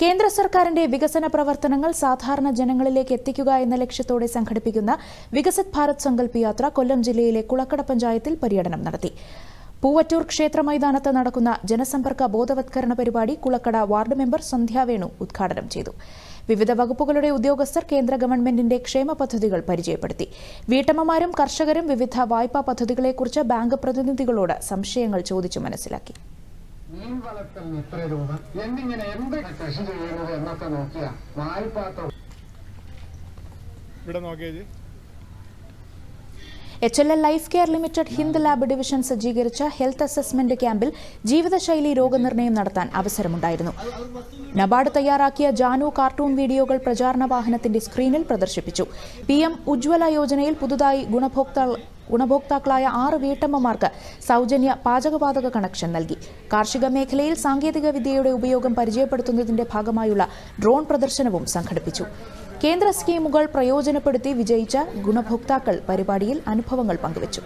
കേന്ദ്ര സർക്കാരിന്റെ വികസന പ്രവർത്തനങ്ങൾ സാധാരണ ജനങ്ങളിലേക്ക് എത്തിക്കുക എന്ന ലക്ഷ്യത്തോടെ സംഘടിപ്പിക്കുന്ന വികസിത് ഭാരത് സങ്കല്പ് യാത്ര കൊല്ലം ജില്ലയിലെ കുളക്കട പഞ്ചായത്തിൽ പര്യടനം നടത്തി. പൂവറ്റൂർ ക്ഷേത്ര മൈതാനത്ത് നടക്കുന്ന ജനസമ്പർക്ക ബോധവത്കരണ പരിപാടി കുളക്കട വാർഡ് മെമ്പർ സന്ധ്യാവേണു ഉദ്ഘാടനം ചെയ്തു. വിവിധ വകുപ്പുകളുടെ ഉദ്യോഗസ്ഥർ കേന്ദ്ര ഗവൺമെന്റിന്റെ ക്ഷേമ പദ്ധതികൾ പരിചയപ്പെടുത്തി. വീട്ടമ്മമാരും കർഷകരും വിവിധ വായ്പാ പദ്ധതികളെക്കുറിച്ച് ബാങ്ക് പ്രതിനിധികളോട് സംശയങ്ങൾ ചോദിച്ചു മനസ്സിലാക്കി. വളർത്തലിന് ഇത്ര രൂപ. എന്നിങ്ങനെ എന്ത് കൃഷി ചെയ്യുന്നത് എന്നൊക്കെ നോക്കിയ. വായ്പാത്ത ഇവിടെ H L L life care limited Hind lab division സജ്ജീകരിച്ച ഹെൽത്ത് അസസ്മെന്റ് ക്യാമ്പിൽ ജീവിതശൈലി രോഗനിർണയം നടത്താൻ അവസരമുണ്ടായിരുന്നു. നബാർഡ് തയ്യാറാക്കിയ ജാനു കാർട്ടൂൺ വീഡിയോകൾ പ്രചാരണ വാഹനത്തിന്റെ സ്ക്രീനിൽ പ്രദർശിപ്പിച്ചു. പി എം ഉജ്ജ്വല യോജനയിൽ പുതുതായി ഗുണഭോക്താ ഗുണഭോക്താക്കളായ ആറ് വീട്ടമ്മമാർക്ക് സൗജന്യ പാചകവാതക കണക്ഷൻ നൽകി. കാർഷിക മേഖലയിൽ സാങ്കേതിക വിദ്യയുടെ ഉപയോഗം പരിചയപ്പെടുത്തുന്നതിന്റെ ഭാഗമായുള്ള ഡ്രോൺ പ്രദർശനവും സംഘടിപ്പിച്ചു. കേന്ദ്ര സ്കീമുകൾ പ്രയോജനപ്പെടുത്തി വിജയിച്ച ഗുണഭോക്താക്കൾ പരിപാടിയിൽ അനുഭവങ്ങൾ പങ്കുവച്ചു.